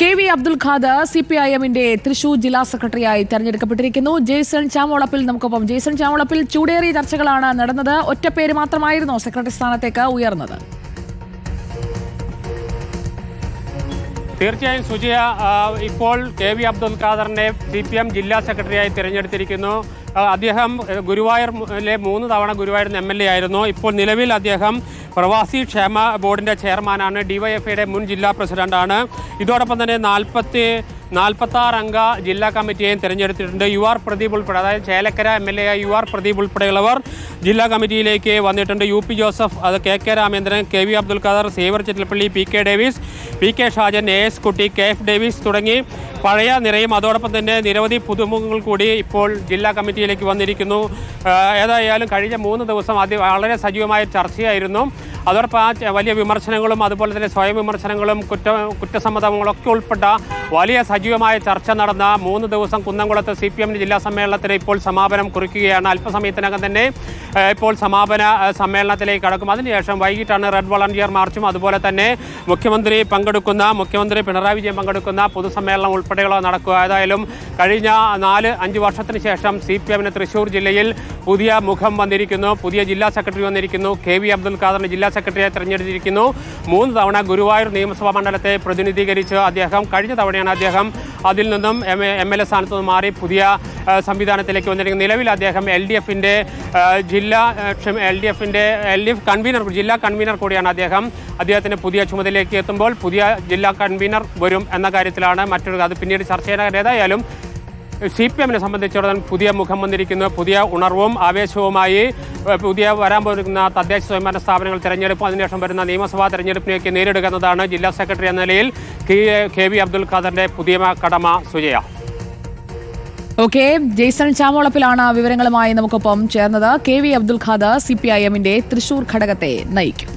K V Abdul Khader C P I എമ്മിന്റെ തൃശൂർ ജില്ലാ സെക്രട്ടറിയായി തെരഞ്ഞെടുക്കപ്പെട്ടിരിക്കുന്നു. ജെയ്സൺ ചാമോളപ്പിൽ നമുക്കൊപ്പം. ജെയ്സൺ ചാമോളപ്പിൽ ചൂടേറിയ ചർച്ചകളാണ് നടന്നത്. ഒറ്റപ്പേര് മാത്രമായിരുന്നു സെക്രട്ടറി സ്ഥാനത്തേക്ക് ഉയർന്നത്. തീർച്ചയായും സുജിയ ഇപ്പോൾ കെ വി അബ്ദുൽ ഖാദറിനെ സി പി എം ജില്ലാ സെക്രട്ടറിയായി തിരഞ്ഞെടുത്തിരിക്കുന്നു. അദ്ദേഹം ഗുരുവായൂരിലെ മൂന്ന് തവണ ഗുരുവായൂർ എം എൽ എ ആയിരുന്നു. ഇപ്പോൾ നിലവിൽ അദ്ദേഹം പ്രവാസി ക്ഷേമ ബോർഡിന്റെ ചെയർമാനാണ് ഡിവൈഎഫ്ഐയുടെ മുൻ ജില്ലാ പ്രസിഡന്റാണ്. ഇതോടൊപ്പം തന്നെ നാൽപ്പത്തി അംഗ ജില്ലാ കമ്മിറ്റിയെയും തിരഞ്ഞെടുത്തിട്ടുണ്ട്. യു ആർ പ്രദീപ് ഉൾപ്പെടെ അതായത് Chelakkara M L A U R Pradeep ഉൾപ്പെടെയുള്ളവർ ജില്ലാ കമ്മിറ്റിയിലേക്ക് വന്നിട്ടുണ്ട്. യു പി ജോസഫ് അത് K K Ramendran K V Abdul Khader Xavier Chittilappilly P K Davis P K Shajan A S Kutty K F Davis തുടങ്ങി പഴയ നിരയും അതോടൊപ്പം തന്നെ നിരവധി പുതുമുഖങ്ങൾ കൂടി ഇപ്പോൾ ജില്ലാ കമ്മിറ്റിയിലേക്ക് വന്നിരിക്കുന്നു. ഏതായാലും കഴിഞ്ഞ മൂന്ന് ദിവസം അതി വളരെ സജീവമായ ചർച്ചയായിരുന്നു. അതോടൊപ്പം ആ വലിയ വിമർശനങ്ങളും അതുപോലെ തന്നെ സ്വയം വിമർശനങ്ങളും കുറ്റ കുറ്റസമ്മതങ്ങളൊക്കെ ഉൾപ്പെട്ട വലിയ സജീവമായ ചർച്ച നടന്ന മൂന്ന് ദിവസം കുന്നംകുളത്ത് സി പി എമ്മിന്റെ ജില്ലാ സമ്മേളനത്തിന് ഇപ്പോൾ സമാപനം കുറിക്കുകയാണ്. അല്പസമയത്തിനകം തന്നെ ഇപ്പോൾ സമാപന സമ്മേളനത്തിലേക്ക് കടക്കും. അതിനുശേഷം വൈകിട്ടാണ് റെഡ് വളണ്ടിയർ മാർച്ചും അതുപോലെ തന്നെ മുഖ്യമന്ത്രി പങ്കെടുക്കുന്ന മുഖ്യമന്ത്രി പിണറായി വിജയൻ പങ്കെടുക്കുന്ന പൊതുസമ്മേളനം ഉൾപ്പെടെയുള്ള നടക്കുക. ഏതായാലും കഴിഞ്ഞ നാല് അഞ്ച് വർഷത്തിന് ശേഷം സി പി എമ്മിന് തൃശ്ശൂർ ജില്ലയിൽ പുതിയ മുഖം വന്നിരിക്കുന്നു. പുതിയ ജില്ലാ സെക്രട്ടറി വന്നിരിക്കുന്നു. കെ വി അബ്ദുൽ ഖാദറിനെ ജില്ലാ സെക്രട്ടറിയായി തെരഞ്ഞെടുത്തിരിക്കുന്നു. മൂന്ന് തവണ ഗുരുവായൂർ നിയമസഭാ മണ്ഡലത്തെ പ്രതിനിധീകരിച്ച് അദ്ദേഹം കഴിഞ്ഞ തവണയാണ് അദ്ദേഹം അതിൽ നിന്നും എം എം എൽ എ സ്ഥാനത്ത് നിന്ന് മാറി പുതിയ സംവിധാനത്തിലേക്ക് വന്നിരിക്കുന്നു. നിലവിൽ അദ്ദേഹം എൽ ഡി എഫിന്റെ ജില്ലാ എൽ ഡി എഫിന്റെ എൽ ഡി എഫ് കൺവീനർ ജില്ലാ കൺവീനർ കൂടിയാണ് അദ്ദേഹം. അദ്ദേഹത്തിന്റെ പുതിയ ചുമതലയിലേക്ക് എത്തുമ്പോൾ പുതിയ ജില്ലാ കൺവീനർ വരും എന്ന കാര്യത്തിലാണ് മറ്റൊരു അത് പിന്നീട് ചർച്ച ചെയ്യാൻ ഏതായാലും സി പി എമ്മിനെ സംബന്ധിച്ചിടത്തോളം പുതിയ മുഖം വന്നിരിക്കുന്നു. പുതിയ ഉണർവും ആവേശവുമായി പുതിയ വരാൻ പോകുന്ന തദ്ദേശ സ്വയംഭരണ സ്ഥാപനങ്ങൾ തെരഞ്ഞെടുപ്പ് അതിനുശേഷം വരുന്ന നിയമസഭാ തെരഞ്ഞെടുപ്പിലേക്ക് നേരിടുക എന്നതാണ് ജില്ലാ സെക്രട്ടറി എന്ന നിലയിൽ കെ- വി അബ്ദുൽ ഖാദറിന്റെ പുതിയ കടമ സുജയ. ഓക്കെ ജെയ്സൺ ചാമോളപ്പിലാണ് വിവരങ്ങളുമായി നമുക്കൊപ്പം ചേർന്നത്. K V Abdul Khader C P I എമ്മിന്റെ തൃശൂർ ഘടകത്തെ നയിക്കും.